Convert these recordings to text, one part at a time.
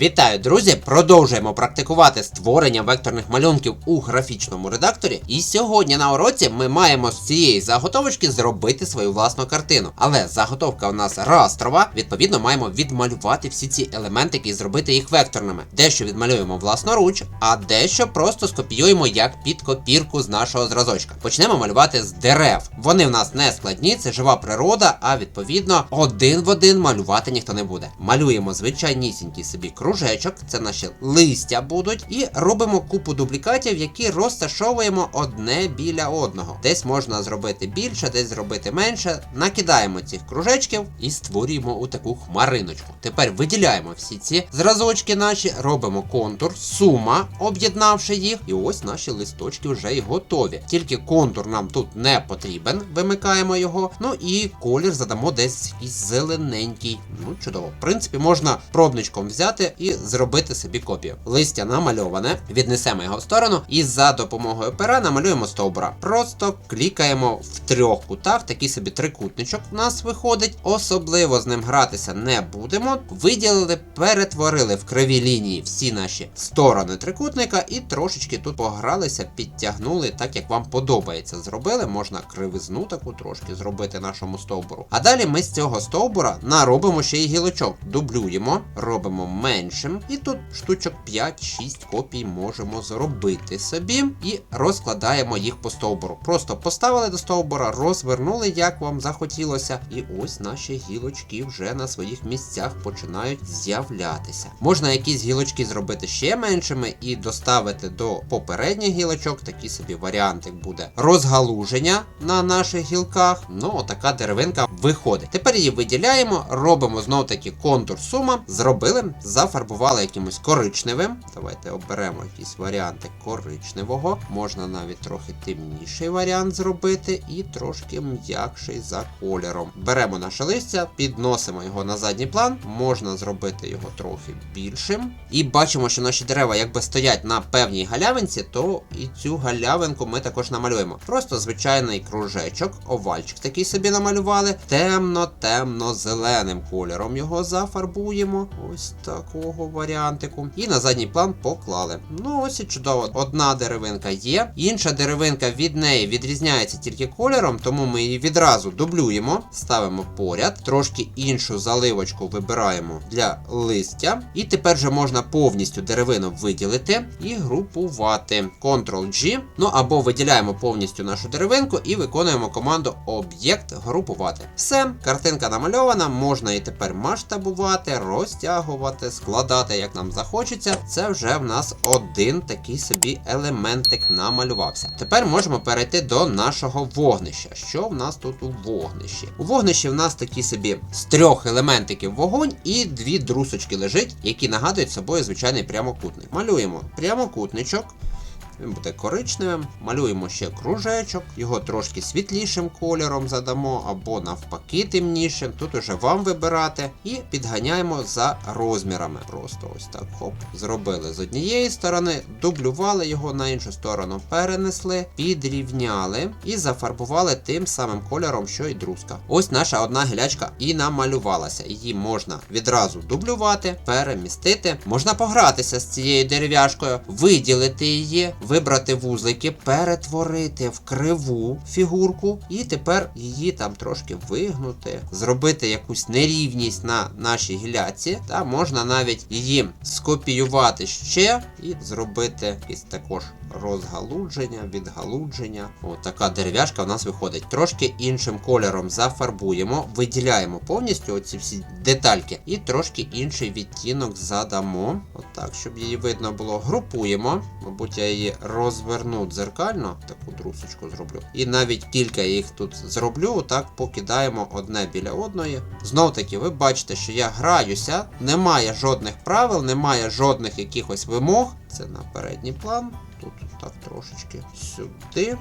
Вітаю, друзі! Продовжуємо практикувати створення векторних малюнків у графічному редакторі. І сьогодні на уроці ми маємо з цієї заготовочки зробити свою власну картину. Але заготовка у нас растрова, відповідно, маємо відмалювати всі ці елементики і зробити їх векторними. Дещо відмалюємо власноруч, а дещо просто скопіюємо як під копірку з нашого зразочка. Почнемо малювати з дерев. Вони в нас не складні, це жива природа, а відповідно один в один малювати ніхто не буде. Малюємо звичайнісінький собі кружечок, це наші листя будуть, і робимо купу дублікатів, які розташовуємо одне біля одного. Десь можна зробити більше, десь зробити менше. Накидаємо цих кружечків і створюємо у таку хмариночку. Тепер виділяємо всі ці зразочки наші, робимо контур, сума, об'єднавши їх, і ось наші листочки вже й готові. Тільки контур нам тут не потрібен, вимикаємо його. Ну і колір задамо десь якийсь зелененький. Ну, чудово. В принципі, можна пробничком взяти і зробити собі копію. Листя намальоване, віднесемо його в сторону, і за допомогою пера намалюємо стовбура. Просто клікаємо в трьох кутах, такий собі трикутничок у нас виходить. Особливо з ним гратися не будемо. Виділили, перетворили в криві лінії всі наші сторони трикутника, і трошечки тут погралися, підтягнули так, як вам подобається. Зробили, можна кривизну таку трошки зробити нашому стовбуру. А далі ми з цього стовбура наробимо ще й гілочок. Дублюємо, робимо меншим. І тут штучок 5-6 копій можемо зробити собі і розкладаємо їх по стовбуру. Просто поставили до стовбура, розвернули, як вам захотілося. І ось наші гілочки вже на своїх місцях починають з'являтися. Можна якісь гілочки зробити ще меншими і доставити до попередніх гілочок. Такий собі варіантик буде розгалуження на наших гілках. Ну, така деревинка виходить. Тепер її виділяємо, робимо знов таки контур сума, зробили, зафарбували якимось коричневим. Давайте оберемо якийсь варіанти коричневого. Можна навіть трохи темніший варіант зробити і трошки м'якший за кольором. Беремо наше листя, підносимо його на задній план, можна зробити його трохи більшим. І бачимо, що наші дерева якби стоять на певній галявинці, то і цю галявинку ми також намалюємо. Просто звичайний кружечок, овальчик такий собі намалювали. Темно-темно-зеленим кольором його зафарбуємо. Ось такого варіантику. І на задній план поклали. Ну ось і чудово. Одна деревинка є. Інша деревинка від неї відрізняється тільки кольором, тому ми її відразу дублюємо, ставимо поряд, трошки іншу заливочку вибираємо для листя. І тепер вже можна повністю деревину виділити і групувати. Ctrl-G. Ну або виділяємо повністю нашу деревинку і виконуємо команду об'єкт групувати. Все, картинка намальована, можна її тепер масштабувати, розтягувати, складати, як нам захочеться. Це вже в нас один такий собі елементик намалювався. Тепер можемо перейти до нашого вогнища. Що в нас тут у вогнищі? У вогнищі в нас такі собі з трьох елементиків вогонь і дві друсочки лежить, які нагадують собою звичайний прямокутник. Малюємо прямокутничок. Він буде коричневим. Малюємо ще кружечок, його трошки світлішим кольором задамо, або навпаки темнішим. Тут уже вам вибирати. І підганяємо за розмірами. Просто ось так хоп. Зробили з однієї сторони, дублювали його на іншу сторону, перенесли, підрівняли і зафарбували тим самим кольором, що і друзка. Ось наша одна гілячка і намалювалася. Її можна відразу дублювати, перемістити. Можна погратися з цією дерев'яшкою, виділити її вибрати вузлики, перетворити в криву фігурку, і тепер її там трошки вигнути, зробити якусь нерівність на нашій гіляці. Та можна навіть її скопіювати ще і зробити якесь також розгалудження, відгалудження. От така дерев'яшка в нас виходить. Трошки іншим кольором зафарбуємо, виділяємо повністю оці всі детальки, і трошки інший відтінок задамо. Отак, щоб її видно було. Групуємо. Мабуть, я її розверну дзеркально, таку друсочку зроблю. І навіть кілька їх тут зроблю, так покидаємо одне біля одної. Знов таки, ви бачите, що я граюся, немає жодних правил, немає жодних якихось вимог. Це на передній план. Тут так трошечки сюди.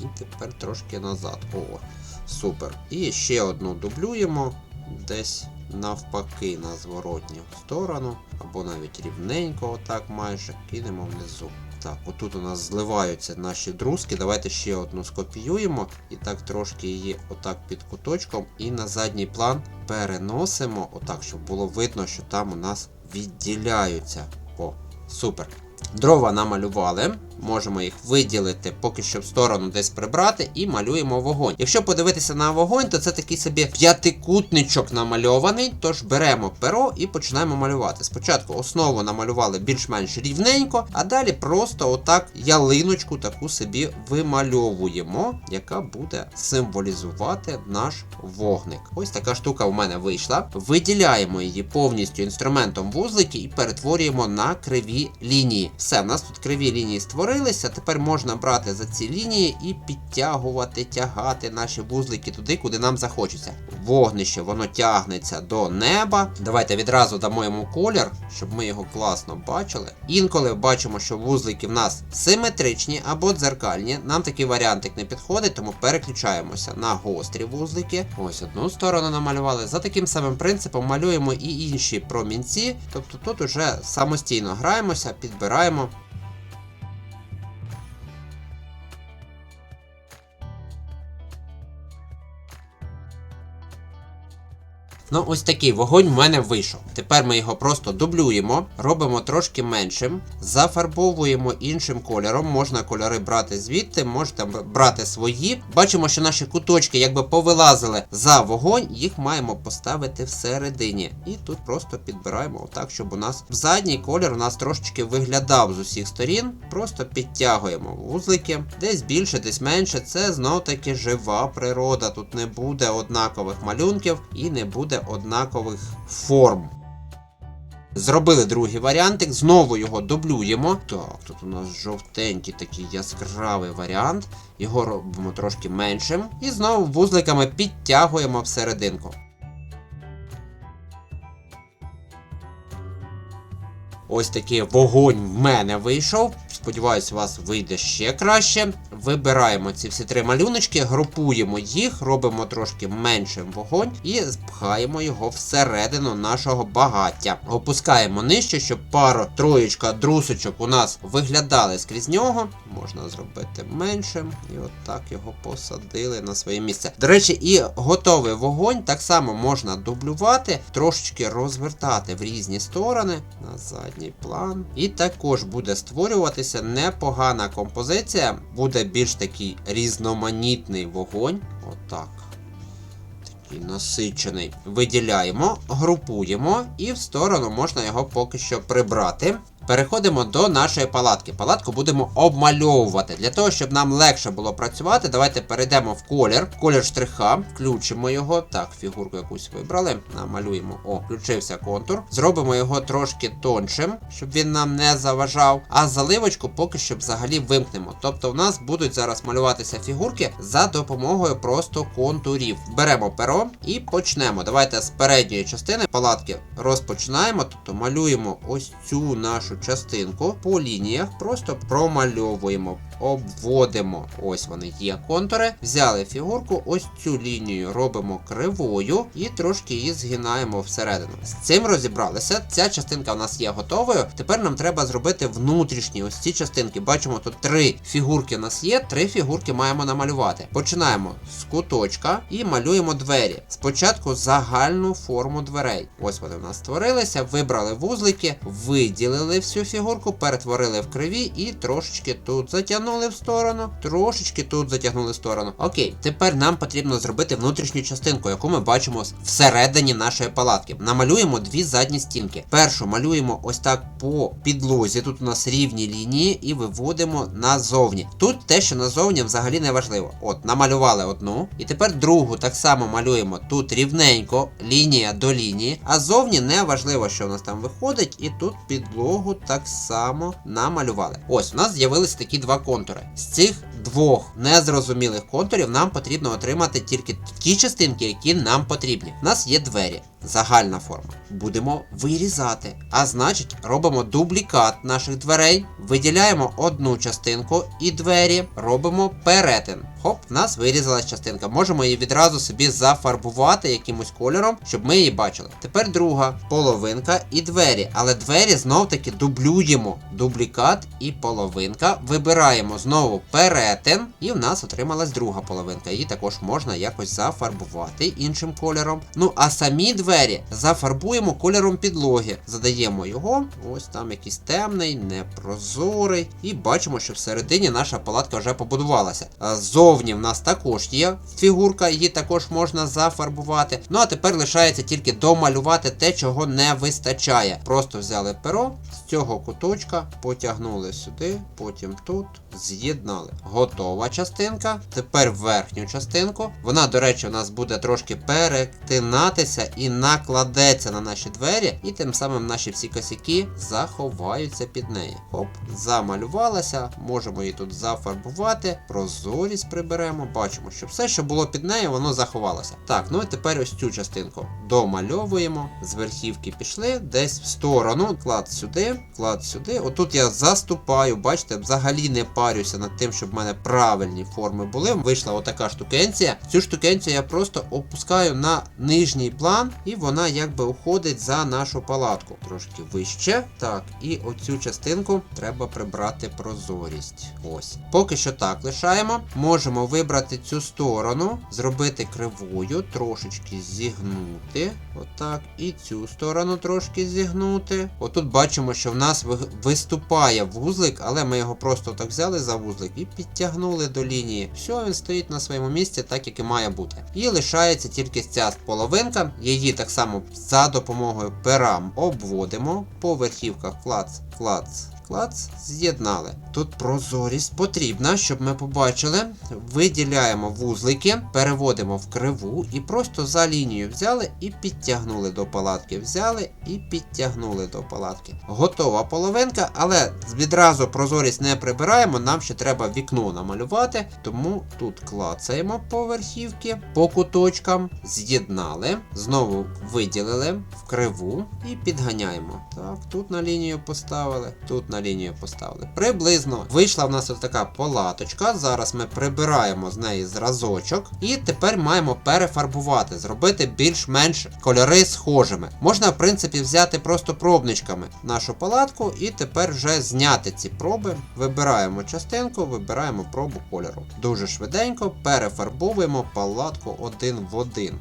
І тепер трошки назад. О, супер. І ще одну дублюємо десь навпаки на зворотню сторону, або навіть рівненько, отак майже кинемо внизу. Так, отут у нас зливаються наші друзки. Давайте ще одну скопіюємо. І так трошки її отак під куточком. І на задній план переносимо, отак, щоб було видно, що там у нас відділяються. О, супер. Дрова намалювали. Можемо їх виділити, поки що в сторону десь прибрати, і малюємо вогонь. Якщо подивитися на вогонь, то це такий собі п'ятикутничок намальований. Тож беремо перо і починаємо малювати. Спочатку основу намалювали більш-менш рівненько, а далі просто отак ялиночку таку собі вимальовуємо, яка буде символізувати наш вогник. Ось така штука в мене вийшла. Виділяємо її повністю інструментом вузлики і перетворюємо на криві лінії. Все, в нас тут криві лінії створилися. Тепер можна брати за ці лінії і підтягувати, тягати наші вузлики туди, куди нам захочеться. Вогнище воно тягнеться до неба. Давайте відразу дамо йому колір, щоб ми його класно бачили. Інколи бачимо, що вузлики в нас симетричні або дзеркальні. Нам такий варіантик не підходить, тому переключаємося на гострі вузлики. Ось одну сторону намалювали. За таким самим принципом малюємо і інші промінці. Тобто тут уже самостійно граємося, підбираємо. Ну, ось такий вогонь в мене вийшов. Тепер ми його просто дублюємо, робимо трошки меншим, зафарбовуємо іншим кольором. Можна кольори брати звідти, можете брати свої. Бачимо, що наші куточки якби повилазили за вогонь, їх маємо поставити всередині. І тут просто підбираємо отак, щоб у нас задній колір у нас трошечки виглядав з усіх сторін. Просто підтягуємо вузлики, десь більше, десь менше. Це знов таки жива природа. Тут не буде однакових малюнків і не буде однакових форм. Зробили другий варіантик, знову його дублюємо. Так, тут у нас жовтенький такий яскравий варіант. Його робимо трошки меншим. І знову вузликами підтягуємо всерединку. Ось такий вогонь в мене вийшов. Сподіваюсь, у вас вийде ще краще. Вибираємо ці всі три малюночки, групуємо їх, робимо трошки меншим вогонь і пхаємо його всередину нашого багаття. Опускаємо нижче, щоб пару троєчка друсочок у нас виглядали скрізь нього. Можна зробити меншим. І отак його посадили на своє місце. До речі, і готовий вогонь так само можна дублювати, трошечки розвертати в різні сторони на задній план. І також буде створюватися непогана композиція, буде більш такий різноманітний вогонь. Отак. Такий насичений. Виділяємо, групуємо, і в сторону можна його поки що прибрати. Переходимо до нашої палатки. Палатку будемо обмальовувати. Для того, щоб нам легше було працювати, давайте перейдемо в колір, колір штриха, включимо його. Так, фігурку якусь вибрали. Намалюємо. О, включився контур. Зробимо його трошки тоншим, щоб він нам не заважав. А заливочку поки що взагалі вимкнемо. Тобто в нас будуть зараз малюватися фігурки за допомогою просто контурів. Беремо перо і почнемо. Давайте з передньої частини палатки розпочинаємо, тобто малюємо ось цю нашу частинку по лініях, просто промальовуємо, обводимо. Ось вони є контури. Взяли фігурку, ось цю лінію робимо кривою і трошки її згинаємо всередину. З цим розібралися. Ця частинка в нас є готовою. Тепер нам треба зробити внутрішні ось ці частинки. Бачимо, тут три фігурки у нас є, три фігурки маємо намалювати. Починаємо з куточка і малюємо двері. Спочатку загальну форму дверей. Ось вони в нас створилися, вибрали вузлики, виділили всю фігурку, перетворили в криві і трошечки тут затягнули в сторону, трошечки тут затягнули в сторону. Окей, тепер нам потрібно зробити внутрішню частинку, яку ми бачимо всередині нашої палатки. Намалюємо дві задні стінки. Першу малюємо ось так по підлозі. Тут у нас рівні лінії і виводимо назовні. Тут те, що назовні взагалі не важливо. От, намалювали одну, і тепер другу так само малюємо тут рівненько, лінія до лінії. А зовні не важливо, що у нас там виходить, і тут підлогу так само намалювали. Ось у нас з'явилися такі два контури. З цих двох незрозумілих контурів нам потрібно отримати тільки ті частинки, які нам потрібні. У нас є двері. Загальна форма. Будемо вирізати. А значить, робимо дублікат наших дверей, виділяємо одну частинку і двері, робимо перетин. Хоп, в нас вирізалась частинка. Можемо її відразу собі зафарбувати якимось кольором, щоб ми її бачили. Тепер друга половинка і двері. Але двері знов таки дублюємо. Дублікат і половинка. Вибираємо знову перетин, і в нас отрималась друга половинка. Її також можна якось зафарбувати іншим кольором. Ну а самі двері зафарбуємо кольором підлоги. Задаємо його, ось там якийсь темний, непрозорий. І бачимо, що всередині наша палатка вже побудувалася. А Ззовні в нас також є фігурка, її також можна зафарбувати. Ну а тепер лишається тільки домалювати те, чого не вистачає. Просто взяли перо з цього куточка, потягнули сюди, потім тут, з'єднали. Готова частинка. Тепер верхню частинку. Вона, до речі, у нас буде трошки перетинатися і накладеться на наші двері, і тим самим наші всі косяки заховаються під неї. Хоп, замалювалася. Можемо її тут зафарбувати. Прозорість приберемо. Бачимо, що все, що було під нею, воно заховалося. Так, ну і тепер ось цю частинку домальовуємо. З верхівки пішли, десь в сторону. Клад сюди, клад сюди. Отут я заступаю, бачите, взагалі не парюся над тим, щоб в мене правильні форми були. Вийшла отака штукенція. Цю штукенцію я просто опускаю на нижній план, і вона якби уходить за нашу палатку. Трошки вище. Так, і оцю частинку треба прибрати прозорість. Ось. Поки що так лишаємо. Можемо вибрати цю сторону, зробити кривою, трошечки зігнути. Отак. І цю сторону трошки зігнути. Отут бачимо, що в нас виступає вузлик, але ми його просто так взяли за вузлик і підтягнули до лінії. Все, він стоїть на своєму місці, так як і має бути. І лишається тільки ця половинка. Її так само за допомогою пера обводимо по верхівках клац, клац. Клац, з'єднали. Тут прозорість потрібна, щоб ми побачили. Виділяємо вузлики, переводимо в криву і просто за лінію взяли і підтягнули до палатки. Взяли і підтягнули до палатки. Готова половинка, але відразу прозорість не прибираємо. Нам ще треба вікно намалювати. Тому тут клацаємо по верхівки, по куточкам, з'єднали, знову виділили в криву і підганяємо. Так, тут на лінію поставили, тут на лінію поставили. Приблизно вийшла в нас ось така палаточка. Зараз ми прибираємо з неї зразочок. І тепер маємо перефарбувати, зробити більш-менш кольори схожими. Можна, в принципі, взяти просто пробничками нашу палатку і тепер вже зняти ці проби. Вибираємо частинку, вибираємо пробу кольору. Дуже швиденько перефарбовуємо палатку один в один.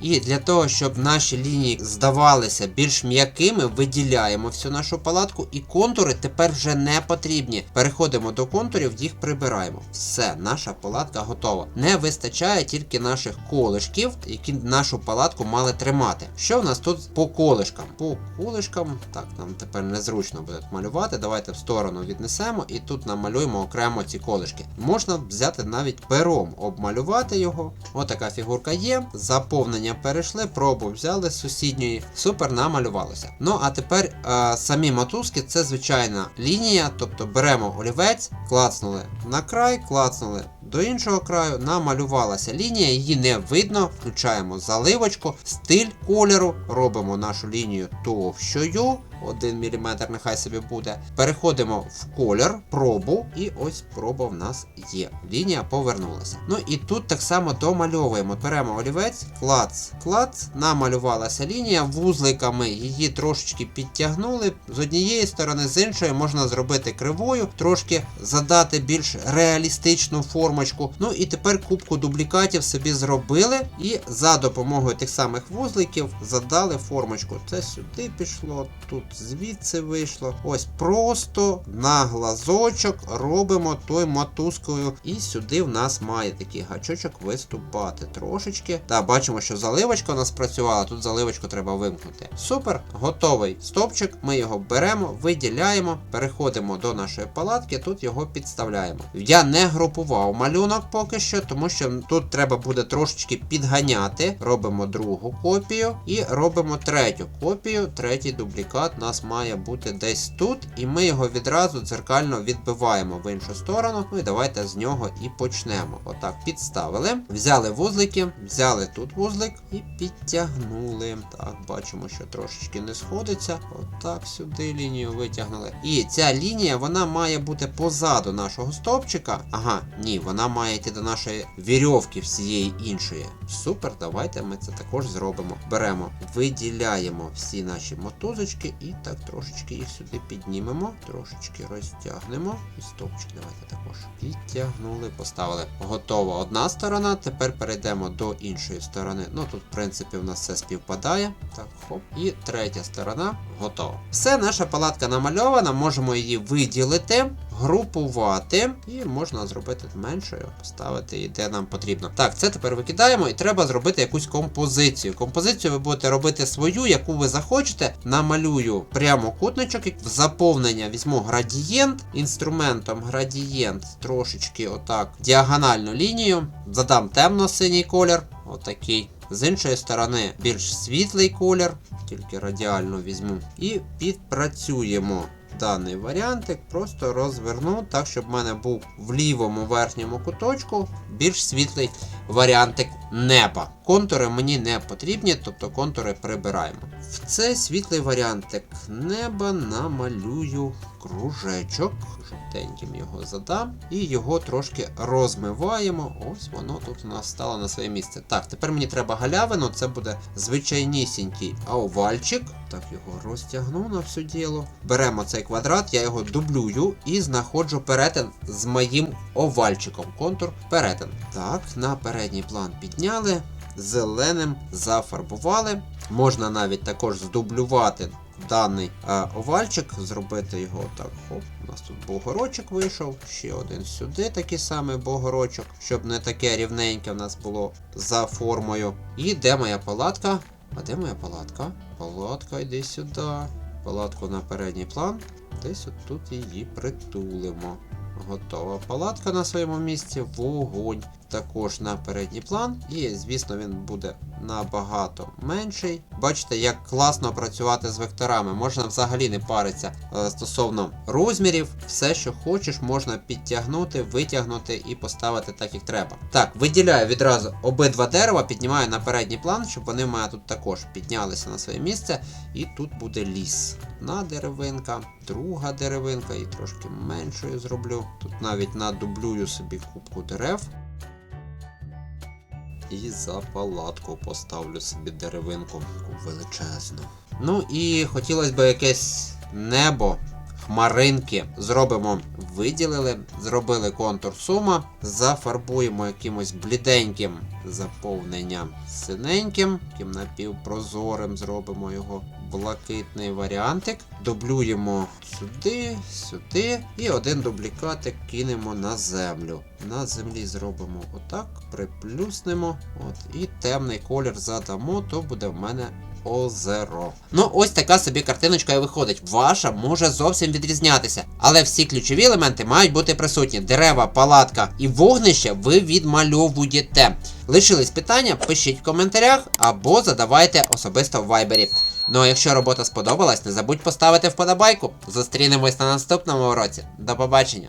І для того, щоб наші лінії здавалися більш м'якими, виділяємо всю нашу палатку, і контури тепер вже не потрібні. Переходимо до контурів, їх прибираємо. Все, наша палатка готова. Не вистачає тільки наших колишків, які нашу палатку мали тримати. Що в нас тут по колишкам? По колишкам, так, нам тепер незручно буде малювати. Давайте в сторону віднесемо і тут намалюємо окремо ці колишки. Можна взяти навіть пером, обмалювати його. Отака фігурка є. Заповнення перейшли, пробу взяли з сусідньої. Супер намалювалося. Ну а тепер е, самі мотузки це звичайна лінія, тобто беремо олівець, клацнули на край, клацнули до іншого краю, намалювалася лінія, її не видно. Включаємо заливочку, стиль кольору, робимо нашу лінію товщою. 1 мм нехай собі буде. Переходимо в колір, пробу, і ось проба в нас є. Лінія повернулася. Ну і тут так само домальовуємо. Беремо олівець, клац, клац, намалювалася лінія, вузликами її трошечки підтягнули. З однієї сторони, з іншої можна зробити кривою, трошки задати більш реалістичну формочку. Ну і тепер кубку дублікатів собі зробили і за допомогою тих самих вузликів задали формочку. Це сюди пішло, тут звідси вийшло. Ось просто на глазочок робимо той мотузкою. І сюди в нас має такий гачочок виступати трошечки. Та бачимо, що заливочка у нас працювала. Тут заливочку треба вимкнути. Супер, готовий стопчик. Ми його беремо, виділяємо, переходимо до нашої палатки, тут його підставляємо. Я не групував малюнок поки що, тому що тут треба буде трошечки підганяти. Робимо другу копію і робимо третю копію. Третій дублікат у нас має бути десь тут, і ми його відразу дзеркально відбиваємо в іншу сторону. Ну і давайте з нього і почнемо. Отак підставили. Взяли вузлики, взяли тут вузлик і підтягнули. Так, бачимо, що трошечки не сходиться. Отак сюди лінію витягнули. І ця лінія вона має бути позаду нашого стовпчика. Ага, ні, вона має йти до нашої вірьовки всієї іншої. Супер, давайте ми це також зробимо. Беремо, виділяємо всі наші мотузочки і так трошечки їх сюди піднімемо, трошечки розтягнемо. І стовпчик давайте також. Підтягнули, поставили. Готова одна сторона. Тепер перейдемо до іншої сторони. Ну тут, в принципі, в нас все співпадає. Так, хоп. І третя сторона готова. Все, наша палатка намальована, можемо її виділити, групувати, і можна зробити меншою, поставити її де нам потрібно. Так, це тепер викидаємо, і треба зробити якусь композицію. Композицію ви будете робити свою, яку ви захочете. Намалюю прямокутничок, і в заповнення візьму градієнт, інструментом градієнт трошечки отак діагональну лінію, задам темно-синій колір, отакий. З іншої сторони більш світлий колір, тільки радіально візьму. І підпрацюємо даний варіантик, просто розверну так, щоб в мене був в лівому верхньому куточку більш світлий варіантик неба. Контури мені не потрібні, тобто контури прибираємо. В цей світлий варіантик неба намалюю кружечок. Жовтеньким його задам. І його трошки розмиваємо. Ось воно тут у нас стало на своє місце. Так, тепер мені треба галявину, це буде звичайнісінький овальчик. Так, його розтягну на все діло. Беремо цей квадрат, я його дублюю і знаходжу перетин з моїм овальчиком. Контур перетин. Так, на передній план підняли. Зеленим зафарбували. Можна навіть також здублювати даний е, овальчик, зробити його так. Хоп, у нас тут богорочок вийшов. Ще один сюди, такий самий богорочок, щоб не таке рівненьке в нас було за формою. І де моя палатка? А де моя палатка? Палатка, йди сюди. Палатку на передній план. Десь от тут її притулимо. Готова палатка на своєму місці, вогонь також на передній план. І, звісно, він буде набагато менший. Бачите, як класно працювати з векторами. Можна взагалі не паритися е, стосовно розмірів. Все, що хочеш, можна підтягнути, витягнути і поставити так, як треба. Так, виділяю відразу обидва дерева, піднімаю на передній план, щоб вони в мене тут також піднялися на своє місце. І тут буде ліс. Одна деревинка, друга деревинка, і трошки меншою зроблю. Тут навіть надублюю собі кубку дерев. І за палатку поставлю собі деревинку величезну. Ну і хотілося б якесь небо, хмаринки. Зробимо, виділили, зробили контур сума, зафарбуємо якимось бліденьким заповненням синеньким, таким напівпрозорим, зробимо його блакитний варіантик. Дублюємо сюди, сюди. І один дублікатик кинемо на землю. На землі зробимо отак, приплюснемо. От, і темний колір задамо, то буде в мене озеро. Ну, ось така собі картиночка і виходить. Ваша може зовсім відрізнятися. Але всі ключові елементи мають бути присутні. Дерева, палатка і вогнище ви відмальовуєте. Лишились питання, пишіть в коментарях або задавайте особисто в вайбері. Ну а якщо робота сподобалась, не забудь поставити вподобайку. Зустрінемось на наступному уроці. До побачення!